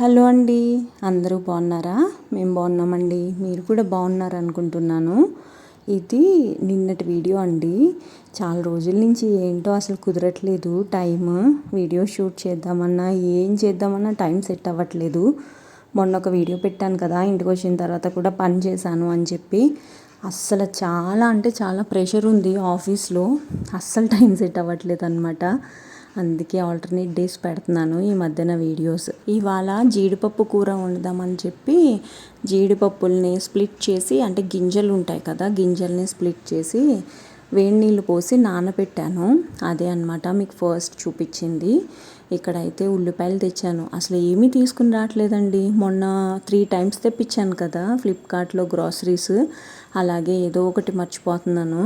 Hello అండి. అందరూ బాగున్నారా? మేము బాగున్నామండి. మీరు కూడా బాగున్నారు అనుకుంటున్నాను ఇది నిన్నటి వీడియో అండి. చాలా రోజుల నుంచి ఏంటో అసలు కుదరట్లేదు. టైం వీడియో షూట్ చేద్దామన్నా ఏం చేద్దామన్నా టైం సెట్ అవ్వట్లేదు. మొన్న ఒక వీడియో పెట్టాను కదా ఇంటికి వచ్చిన తర్వాత కూడా పని చేశాను అని చెప్పి. అస్సలు చాలా అంటే చాలా ప్రెషర్ ఉంది ఆఫీస్లో. అస్సలు టైం సెట్ అవ్వట్లేదు అనమాట అందుకే ఆల్టర్నేట్ డేస్ పెడుతున్నాను ఈ మధ్యన వీడియోస్ ఇవాళ జీడిపప్పు కూర వండుదామని చెప్పి జీడిపప్పుల్ని స్ప్లిట్ చేసి అంటే గింజలు ఉంటాయి కదా గింజల్ని స్ప్లిట్ చేసి వేడి నీళ్ళు పోసి నానబెట్టాను. అదే అనమాట మీకు ఫస్ట్ చూపించింది. ఇక్కడైతే ఉల్లిపాయలు తెచ్చాను. అసలు ఏమీ తీసుకుని రావట్లేదండి. మొన్న త్రీ టైమ్స్ తెప్పించాను కదా ఫ్లిప్కార్ట్లో గ్రాసరీస్ అలాగే ఏదో ఒకటి మర్చిపోతున్నాను.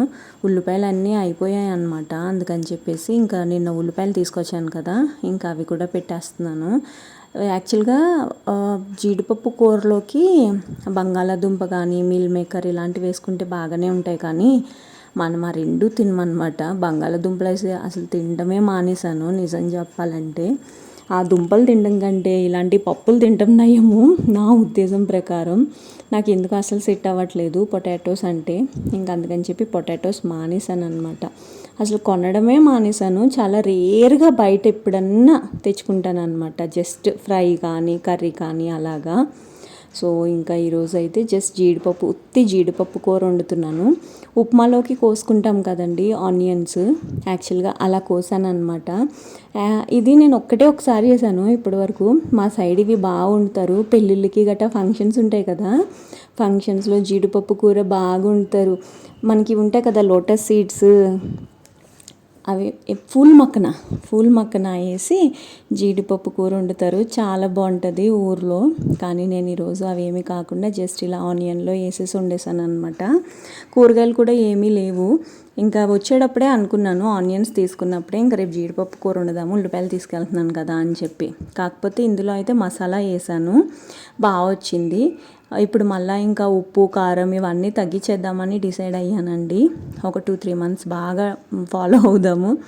ఉల్లిపాయలు అన్నీ అయిపోయాయి అనమాట అందుకని చెప్పేసి ఇంకా నిన్న ఉల్లిపాయలు తీసుకొచ్చాను కదా ఇంకా అవి కూడా పెట్టేస్తున్నాను. యాక్చువల్గా జీడిపప్పు కూరలోకి బంగాళాదుంప కానీ మిల్ మేకర్ ఇలాంటివి వేసుకుంటే బాగానే ఉంటాయి కానీ మనం ఆ రెండు తినమనమాట బంగాళదుంపలు అయితే అసలు తినడమే మానేశాను. నిజం చెప్పాలంటే ఆ దుంపలు తినడం కంటే ఇలాంటి పప్పులు తినడం నయము నా ఉద్దేశం ప్రకారం. నాకు ఎందుకు అసలు సెట్ అవ్వట్లేదు పొటాటోస్ అంటే. ఇంకా అందుకని చెప్పి పొటాటోస్ మానేశాను అనమాట అసలు కొనడమే మానేశాను. చాలా రేర్గా బయట ఎప్పుడన్నా తెచ్చుకుంటాను అనమాట జస్ట్ ఫ్రై కానీ కర్రీ కానీ అలాగా. సో ఇంకా ఈరోజు అయితే జస్ట్ జీడిపప్పు ఉత్తి జీడిపప్పు కూర వండుతున్నాను. ఉప్మాలోకి కోసుకుంటాం కదండి ఆనియన్స్. యాక్చువల్గా అలా కోసాను అనమాట ఇది నేను ఒక్కటే ఒకసారి చేశాను ఇప్పటి వరకు మా సైడ్ ఇవి బాగా వండుతారు. పెళ్ళిళ్ళకి గట్రా ఫంక్షన్స్ ఉంటాయి కదా ఫంక్షన్స్లో జీడిపప్పు కూర బాగా వండుతారు. మనకి ఉంటాయి కదా లోటస్ సీడ్స్ అవి ఫుల్ మక్కన ఫుల్ మక్కన వేసి జీడిపప్పు కూర వండుతారు. చాలా బాగుంటుంది ఊర్లో. కానీ నేను ఈరోజు అవి ఏమీ కాకుండా జస్ట్ ఇలా ఆనియన్లో వేసేసి వండేసాను అనమాట కూరగాయలు కూడా ఏమీ లేవు. ఇంకా వచ్చేటప్పుడే అనుకున్నాను ఆనియన్స్ తీసుకున్నప్పుడే ఇంకా రేపు జీడిపప్పు కూర వండుదాము ఉల్లిపాయలు తీసుకెళ్తున్నాను కదా అని చెప్పి. కాకపోతే ఇందులో అయితే మసాలా వేసాను. బాగా వచ్చింది. ఇప్పుడు మళ్ళీ ఇంకా ఉప్పు కారం ఇవన్నీ తగ్గించేద్దామని డిసైడ్ అయ్యానండి. ఒక టూ త్రీ మంత్స్ బాగా ఫాలో అవుదాము.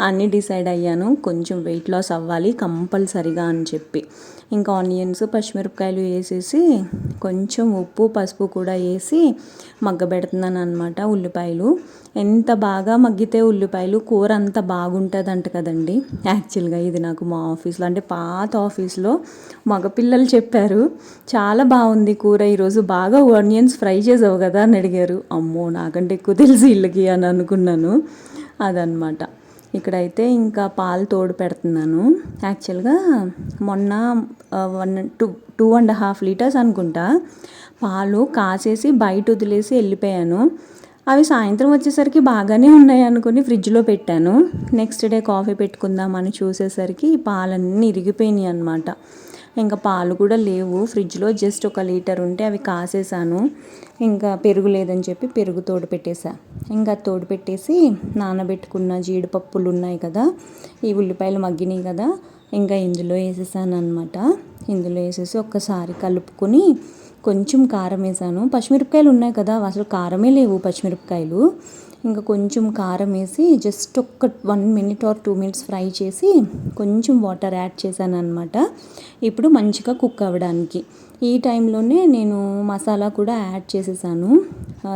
అన్నీ డిసైడ్ అయ్యాను. కొంచెం వెయిట్ లాస్ అవ్వాలి కంపల్సరిగా అని చెప్పి. ఇంకా ఆనియన్స్ పచ్చిమిరపకాయలు వేసేసి కొంచెం ఉప్పు పసుపు కూడా వేసి మగ్గబెడుతున్నాను అనమాట ఉల్లిపాయలు. ఎంత బాగా మగ్గితే ఉల్లిపాయలు కూర అంత బాగుంటుందంట కదండి. యాక్చువల్గా ఇది నాకు మా ఆఫీస్లో అంటే పాత ఆఫీస్లో మగపిల్లలు చెప్పారు చాలా బాగుంది కూర ఈరోజు బాగా ఆనియన్స్ ఫ్రై చేసావు కదా అని అడిగారు. అమ్మో నాకంటే ఎక్కువ తెలిసి వీళ్ళకి అని అనుకున్నాను. అదనమాట ఇక్కడైతే ఇంకా పాలు తోడు పెడుతున్నాను. యాక్చువల్గా మొన్న one two two and half litres అనుకుంటా పాలు కాసేసి బయట వదిలేసి వెళ్ళిపోయాను. అవి సాయంత్రం వచ్చేసరికి బాగానే ఉన్నాయి అనుకుని ఫ్రిడ్జ్లో పెట్టాను. నెక్స్ట్ డే కాఫీ పెట్టుకుందామని చూసేసరికి పాలన్నీ ఇరిగిపోయినాయి అనమాట ఇంకా పాలు కూడా లేవు. ఫ్రిడ్జ్లో జస్ట్ ఒక లీటర్ ఉంటే అవి కాసేసాను. ఇంకా పెరుగు లేదని చెప్పి పెరుగు తోడు పెట్టేసా. ఇంకా తోడు పెట్టేసి నానబెట్టుకున్న జీడిపప్పులు ఉన్నాయి కదా ఈ ఉల్లిపాయలు మగ్గినాయి కదా ఇంకా ఇందులో వేసేసాను అనమాట ఇందులో వేసేసి ఒక్కసారి కలుపుకొని కొంచెం కారం వేసాను. పచ్చిమిరపకాయలు ఉన్నాయి కదా అసలు కారమే లేవు పచ్చిమిరపకాయలు. ఇంకా కొంచెం కారం వేసి జస్ట్ ఒక్క one minute or two minutes fry చేసి కొంచెం వాటర్ యాడ్ చేశాను అనమాట ఇప్పుడు మంచిగా కుక్ అవ్వడానికి. ఈ టైంలోనే నేను మసాలా కూడా యాడ్ చేసేసాను.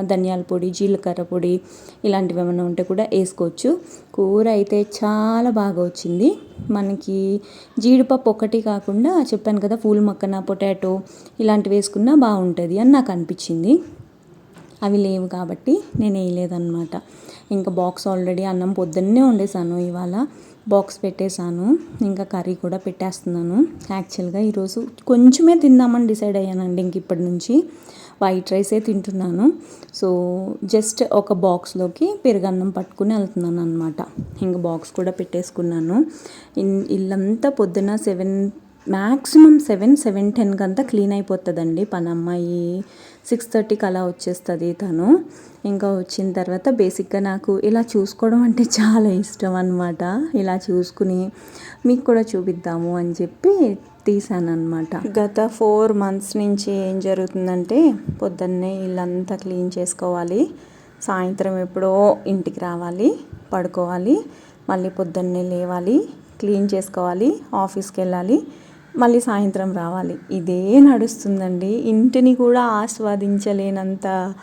ధనియాల పొడి జీలకర్ర పొడి ఇలాంటివి ఏమైనా ఉంటే కూడా వేసుకోవచ్చు. కూర అయితే చాలా బాగా వచ్చింది. మనకి జీడిపప్పు ఒకటి కాకుండా చెప్పాను కదా పూల మక్కన పొటాటో ఇలాంటివి వేసుకున్నా బాగుంటుంది అని నాకు అనిపించింది. అవి లేవు కాబట్టి నేను వేయలేదన్నమాట. ఇంకా బాక్స్ ఆల్రెడీ అన్నం పొద్దున్నే వండేసాను ఇవాళ. బాక్స్ పెట్టేశాను. ఇంకా కర్రీ కూడా పెట్టేస్తున్నాను. యాక్చువల్గా ఈరోజు కొంచెమే తిందామని డిసైడ్ అయ్యానండి ఇంక ఇప్పటి నుంచి. వైట్ రైసే తింటున్నాను. సో జస్ట్ ఒక బాక్స్లోకి పెరుగన్నం పట్టుకుని వెళ్తున్నాను అనమాట ఇంకా బాక్స్ కూడా పెట్టేసుకున్నాను. ఇల్లంతా పొద్దున సెవెన్ మ్యాక్సిమం సెవెన్ సెవెన్ టెన్కి అంతా క్లీన్ అయిపోతుందండి. పని అమ్మాయి సిక్స్ థర్టీకి అలా వచ్చేస్తుంది తను. ఇంకా వచ్చిన తర్వాత బేసిక్గా నాకు ఇలా చూసుకోవడం అంటే చాలా ఇష్టం అనమాట ఇలా చూసుకుని మీకు కూడా చూపిద్దాము అని చెప్పి తీసాను అనమాట గత ఫోర్ మంత్స్ నుంచి ఏం జరుగుతుందంటే పొద్దున్నే ఇల్లంతా క్లీన్ చేసుకోవాలి. సాయంత్రం ఎప్పుడో ఇంటికి రావాలి పడుకోవాలి మళ్ళీ పొద్దున్నే లేవాలి క్లీన్ చేసుకోవాలి ఆఫీస్కి వెళ్ళాలి మళ్ళీ సాయంత్రం రావాలి. ఇదే నడుస్తుందండి. ఇంటిని కూడా ఆస్వాదించలేనంత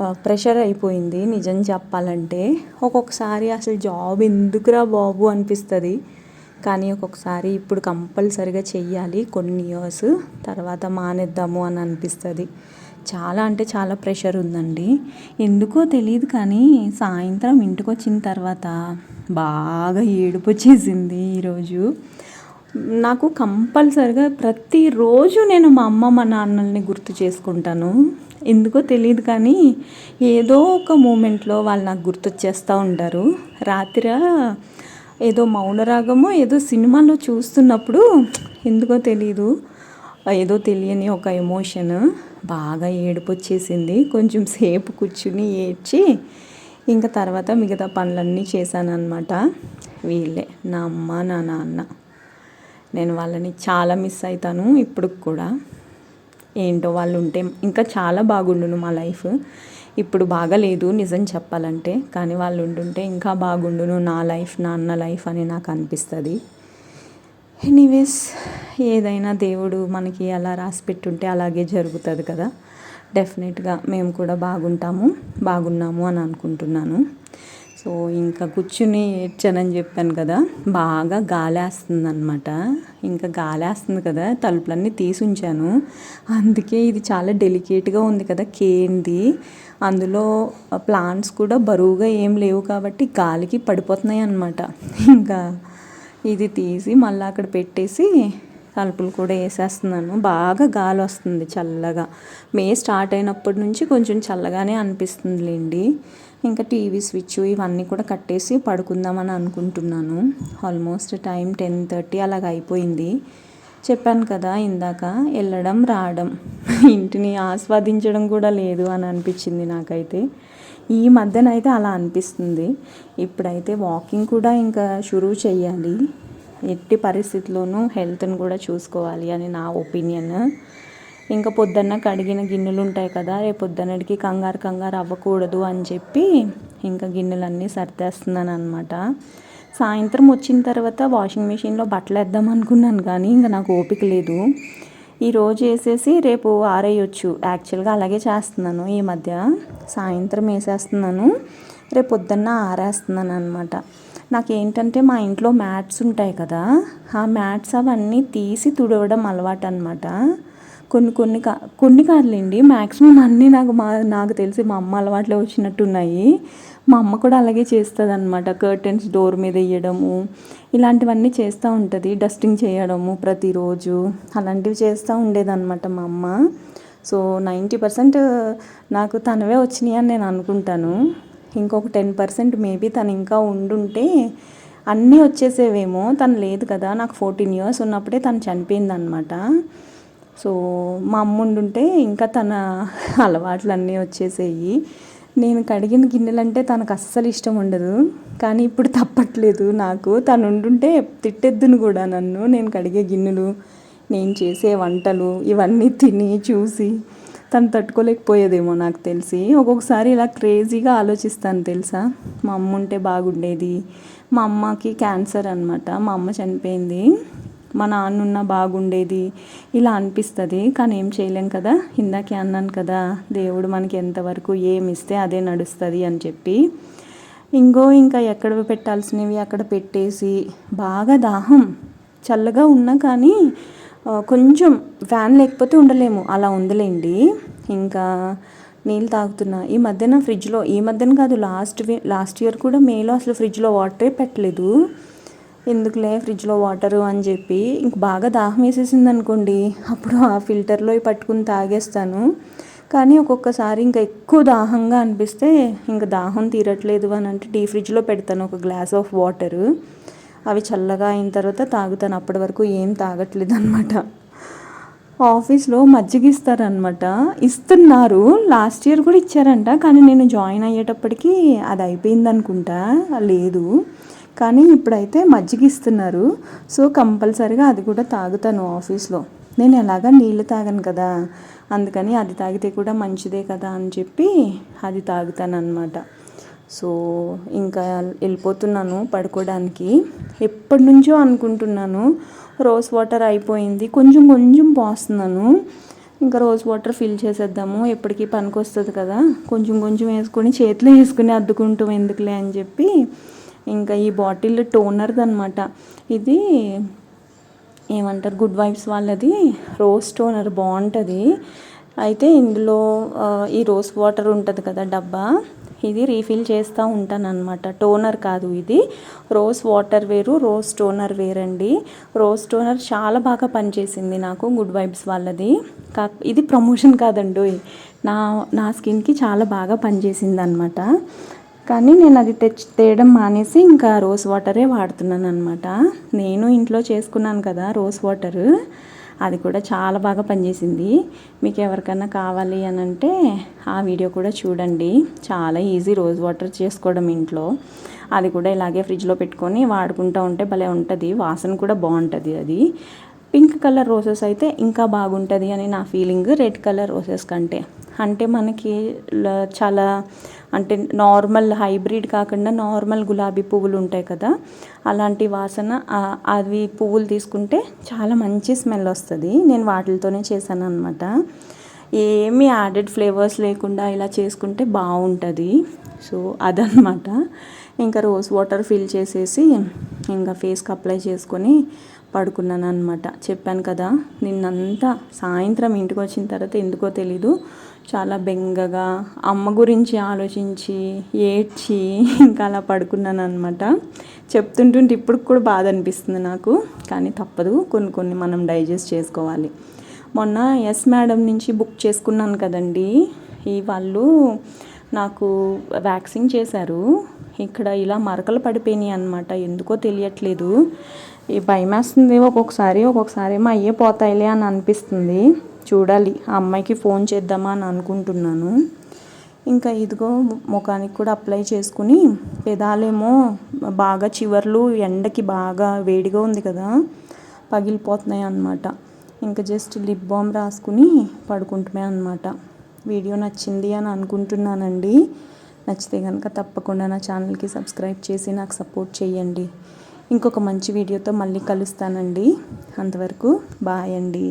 ప్రెషర్ అయిపోయింది నిజం చెప్పాలంటే. ఒక్కొక్కసారి అసలు జాబ్ ఎందుకురా బాబు అనిపిస్తుంది. కానీ ఒక్కొక్కసారి ఇప్పుడు కంపల్సరిగా చెయ్యాలి కొన్ని ఇయర్స్ తర్వాత మానేద్దాము అని అనిపిస్తుంది. చాలా అంటే చాలా ప్రెషర్ ఉందండి. ఎందుకో తెలియదు కానీ సాయంత్రం ఇంటికి వచ్చిన తర్వాత బాగా ఏడుపు వచ్చేసింది ఈరోజు. నాకు కంపల్సరిగా ప్రతిరోజు నేను మా అమ్మ మా నాన్నల్ని గుర్తు చేసుకుంటాను. ఎందుకో తెలియదు కానీ ఏదో ఒక మూమెంట్లో వాళ్ళు నాకు గుర్తొచ్చేస్తూ ఉంటారు. రాత్రి ఏదో మౌనరాగమో ఏదో సినిమాలో చూస్తున్నప్పుడు ఎందుకో తెలియదు ఏదో తెలియని ఒక ఎమోషన్ బాగా ఏడుపు వచ్చేసింది కొంచెం సేపు కూర్చుని ఏడ్చి ఇంకా తర్వాత మిగతా పనులన్నీ చేశాను అనమాట వీళ్ళే నా అమ్మ నా నాన్న. నేను వాళ్ళని చాలా మిస్ అవుతాను ఇప్పుడు కూడా. ఏంటో వాళ్ళు ఉంటే ఇంకా చాలా బాగుండును మా లైఫ్. ఇప్పుడు బాగలేదు నిజం చెప్పాలంటే కానీ వాళ్ళు ఉంటుంటే ఇంకా బాగుండును నా లైఫ్ నా అన్న లైఫ్ అని నాకు అనిపిస్తుంది. ఎనీవేస్ ఏదైనా దేవుడు మనకి అలా రాసి పెట్టుంటే అలాగే జరుగుతుంది కదా. డెఫినెట్గా మేము కూడా బాగుంటాము బాగున్నాము అని అనుకుంటున్నాను. సో ఇంకా కూర్చుని ఏడ్చానని చెప్పాను కదా బాగా గాలేస్తుంది అనమాట ఇంకా గాలేస్తుంది కదా తలుపులన్నీ తీసి ఉంచాను అందుకే ఇది చాలా డెలికేట్గా ఉంది కదా కేంది అందులో ప్లాంట్స్ కూడా బరువుగా ఏం లేవు కాబట్టి గాలికి పడిపోతున్నాయి అన్నమాట ఇంకా ఇది తీసి మళ్ళీ అక్కడ పెట్టేసి తలుపులు కూడా వేసేస్తున్నాను. బాగా గాలి వస్తుంది చల్లగా. మే స్టార్ట్ అయినప్పటి నుంచి కొంచెం చల్లగానే అనిపిస్తుందిలేండి. ఇంకా టీవీ స్విచ్ ఇవన్నీ కూడా కట్టేసి పడుకుందామని అనుకుంటున్నాను. ఆల్మోస్ట్ టైం టెన్ థర్టీ అలాగ అయిపోయింది. చెప్పాను కదా ఇందాక వెళ్ళడం రావడం. ఇంటిని ఆస్వాదించడం కూడా లేదు అని అనిపించింది నాకైతే. ఈ మధ్యన అయితే అలా అనిపిస్తుంది. ఇప్పుడైతే వాకింగ్ కూడా ఇంకా షురూ చేయాలి ఎట్టి పరిస్థితుల్లోనూ హెల్త్ని కూడా చూసుకోవాలి అని నా ఒపీనియన్ ఇంకా పొద్దున్న కడిగిన గిన్నెలు ఉంటాయి కదా రేపు పొద్దున్నటికి కంగారు కంగారు అవ్వకూడదు అని చెప్పి ఇంకా గిన్నెలన్నీ సర్దేస్తున్నాను అనమాట సాయంత్రం వచ్చిన తర్వాత వాషింగ్ మిషన్లో బట్టలు వేద్దాం అనుకున్నాను కానీ ఇంకా నాకు ఓపిక లేదు. ఈ రోజు వేసేసి రేపు ఆరేయొచ్చు. యాక్చువల్గా అలాగే చేస్తున్నాను ఈ మధ్య. సాయంత్రం వేసేస్తున్నాను రేపు పొద్దున్న ఆరేస్తున్నాను అనమాట నాకేంటంటే మా ఇంట్లో మ్యాట్స్ ఉంటాయి కదా ఆ మ్యాట్స్ అవన్నీ తీసి తుడవడం అలవాటు అనమాట కొన్ని కొన్ని కా కొన్ని కాదులేండి. మ్యాక్సిమం అన్నీ నాకు మా నాకు తెలిసి మా అమ్మ అలవాట్లో వచ్చినట్టు ఉన్నాయి మా అమ్మ కూడా అలాగే చేస్తుంది అనమాట కర్టెన్స్ డోర్ మీద వేయడము ఇలాంటివన్నీ చేస్తూ ఉంటుంది. డస్టింగ్ చేయడము ప్రతిరోజు అలాంటివి చేస్తూ ఉండేదన్నమాట మా అమ్మ. సో నైంటీ పర్సెంట్ నాకు తనవే వచ్చినాయి అని నేను అనుకుంటాను. ఇంకొక టెన్ పర్సెంట్ మేబీ తను ఇంకా ఉండుంటే అన్నీ వచ్చేసేవేమో. తను లేదు కదా నాకు ఫోర్టీన్ ఇయర్స్ ఉన్నప్పుడే తను చనిపోయిందనమాట సో మా అమ్మ ఉండుంటే ఇంకా తన అలవాట్లు అన్నీ వచ్చేసేయి. నేను కడిగిన గిన్నెలంటే తనకు అస్సలు ఇష్టం ఉండదు. కానీ ఇప్పుడు తప్పట్లేదు నాకు. తను ఉండుంటే తిట్టెద్దును కూడా నన్ను. నేను కడిగే గిన్నెలు నేను చేసే వంటలు ఇవన్నీ తిని చూసి తను తట్టుకోలేకపోయేదేమో నాకు తెలిసి. ఒక్కొక్కసారి ఇలా క్రేజీగా ఆలోచిస్తాను తెలుసా? మా అమ్మ ఉంటే బాగుండేది. మా అమ్మకి క్యాన్సర్ అనమాట మా అమ్మ చనిపోయింది. మా నాన్న ఉన్న బాగుండేది. ఇలా అనిపిస్తుంది. కానీ ఏం చేయలేం కదా. ఇందాకే అన్నాను కదా దేవుడు మనకి ఎంతవరకు ఏమి ఇస్తే అదే నడుస్తుంది అని చెప్పి. ఇంకో ఇంకా ఎక్కడ పెట్టాల్సినవి అక్కడ పెట్టేసి బాగా దాహం. చల్లగా ఉన్నా కానీ కొంచెం ఫ్యాన్ లేకపోతే ఉండలేము. అలా ఉందిలేండి. ఇంకా నీళ్ళు తాగుతున్నా. ఈ మధ్యన ఫ్రిడ్జ్లో ఈ మధ్యన కాదు లాస్ట్ లాస్ట్ ఇయర్ కూడా మేలో అసలు ఫ్రిడ్జ్లో వాటరే పెట్టలేదు. ఎందుకులే ఫ్రిడ్జ్లో వాటరు అని చెప్పి ఇంక బాగా దాహం వేసేసింది అనుకోండి. అప్పుడు ఆ ఫిల్టర్లో పట్టుకుని తాగేస్తాను. కానీ ఒక్కొక్కసారి ఇంకా ఎక్కువ దాహంగా అనిపిస్తే ఇంకా దాహం తీరట్లేదు అని అంటే డీ ఫ్రిడ్జ్లో పెడతాను ఒక గ్లాస్ ఆఫ్ వాటరు. అవి చల్లగా అయిన తర్వాత తాగుతాను. అప్పటి వరకు ఏం తాగట్లేదు అనమాట ఆఫీస్లో మజ్జిగ ఇస్తారనమాట ఇస్తున్నారు. లాస్ట్ ఇయర్ కూడా ఇచ్చారంట. కానీ నేను జాయిన్ అయ్యేటప్పటికి అది అయిపోయింది అనుకుంటా. లేదు. కానీ ఇప్పుడైతే మజ్జిగ ఇస్తున్నారు సో కంపల్సరీగా అది కూడా తాగుతాను ఆఫీస్లో. నేను ఎలాగా నీళ్ళు తాగను కదా అందుకని అది తాగితే కూడా మంచిదే కదా అని చెప్పి అది తాగుతాను అనమాట సో ఇంకా వెళ్ళిపోతున్నాను పడుకోవడానికి ఎప్పటి నుంచో అనుకుంటున్నాను రోజ్ వాటర్ అయిపోయింది. కొంచెం కొంచెం పోస్తున్నాను. ఇంకా రోజ్ వాటర్ ఫిల్ చేసేద్దాము. ఎప్పటికీ పనికి వస్తుంది కదా. కొంచెం కొంచెం వేసుకొని చేతిలో వేసుకుని అద్దుకుంటాం ఎందుకులే అని చెప్పి ఇంకా ఈ బాటిల్ టోనర్ది అనమాట ఇది ఏమంటారు గుడ్ వైబ్స్ వాళ్ళది. రోజ్ టోనర్ బాగుంటుంది. అయితే ఇందులో ఈ రోజ్ వాటర్ ఉంటుంది కదా డబ్బా ఇది రీఫిల్ చేస్తూ ఉంటాను అనమాట టోనర్ కాదు ఇది. రోజ్ వాటర్ వేరు రోజ్ టోనర్ వేరండి. రోజ్ టోనర్ చాలా బాగా పనిచేసింది నాకు గుడ్ వైబ్స్ వాళ్ళది. కా ఇది ప్రమోషన్ కాదండి నా నా స్కిన్కి చాలా బాగా పనిచేసింది అనమాట కానీ నేను అది తెచ్చి తేయడం మానేసి ఇంకా రోజ్ వాటరే వాడుతున్నాను అనమాట నేను ఇంట్లో చేసుకున్నాను కదా రోజ్ వాటర్. అది కూడా చాలా బాగా పనిచేసింది. మీకు ఎవరికైనా కావాలి అని అంటే ఆ వీడియో కూడా చూడండి. చాలా ఈజీ రోజ్ వాటర్ చేసుకోవడం ఇంట్లో. అది కూడా ఇలాగే ఫ్రిడ్జ్లో పెట్టుకొని వాడుకుంటూ ఉంటే భలే ఉంటుంది. వాసన కూడా బాగుంటుంది అది. పింక్ కలర్ రోసెస్ అయితే ఇంకా బాగుంటుంది అని నా ఫీలింగ్ రెడ్ కలర్ రోసెస్ కంటే. అంటే మనకి చాలా అంటే నార్మల్ హైబ్రిడ్ కాకుండా నార్మల్ గులాబీ పువ్వులు ఉంటాయి కదా అలాంటి వాసన అవి పువ్వులు తీసుకుంటే చాలా మంచి స్మెల్ వస్తుంది. నేను వాటితోనే చేశాను అనమాట ఏమీ యాడెడ్ ఫ్లేవర్స్ లేకుండా ఇలా చేసుకుంటే బాగుంటుంది. సో అదనమాట ఇంకా రోజ్ వాటర్ ఫిల్ చేసేసి ఇంకా ఫేస్కి అప్లై చేసుకొని పడుకున్నాను అనమాట చెప్పాను కదా నిన్నంతా సాయంత్రం ఇంటికి వచ్చిన తర్వాత ఎందుకో తెలీదు. చాలా బెంగగా అమ్మ గురించి ఆలోచించి ఏడ్చి ఇంకా అలా పడుకున్నాను అనమాట చెప్తుంటుంటే ఇప్పుడు కూడా బాధ అనిపిస్తుంది నాకు కానీ తప్పదు. కొన్ని కొన్ని మనం డైజెస్ట్ చేసుకోవాలి. మొన్న ఎస్ మేడం నుంచి బుక్ చేసుకున్నాను కదండి ఈ వాళ్ళు నాకు వ్యాక్సిన్ చేశారు. ఇక్కడ ఇలా మరకలు పడిపోయినాయి అనమాట ఎందుకో తెలియట్లేదు. ఈ భయం వేస్తుంది ఒక్కొక్కసారి ఒక్కొక్కసారి ఏమో అయ్యే పోతాయిలే అని అనిపిస్తుంది. చూడాలి ఆ అమ్మాయికి ఫోన్ చేద్దామా అని అనుకుంటున్నాను. ఇంకా ఇదిగో ముఖానికి కూడా అప్లై చేసుకుని పెదాలేమో బాగా చివర్లు ఎండకి బాగా వేడిగా ఉంది కదా పగిలిపోతున్నాయి అన్నమాట. ఇంకా జస్ట్ లిప్ బామ్ రాసుకుని పడుకుంటున్నాయి అన్నమాట. వీడియో నచ్చింది అని అనుకుంటున్నానండి. నచ్చితే కనుక తప్పకుండా నా ఛానల్కి సబ్స్క్రైబ్ చేసి నాకు సపోర్ట్ చేయండి. ఇంకొక మంచి వీడియోతో మళ్ళీ కలుస్తానండి. అంతవరకు బాయ్ అండి.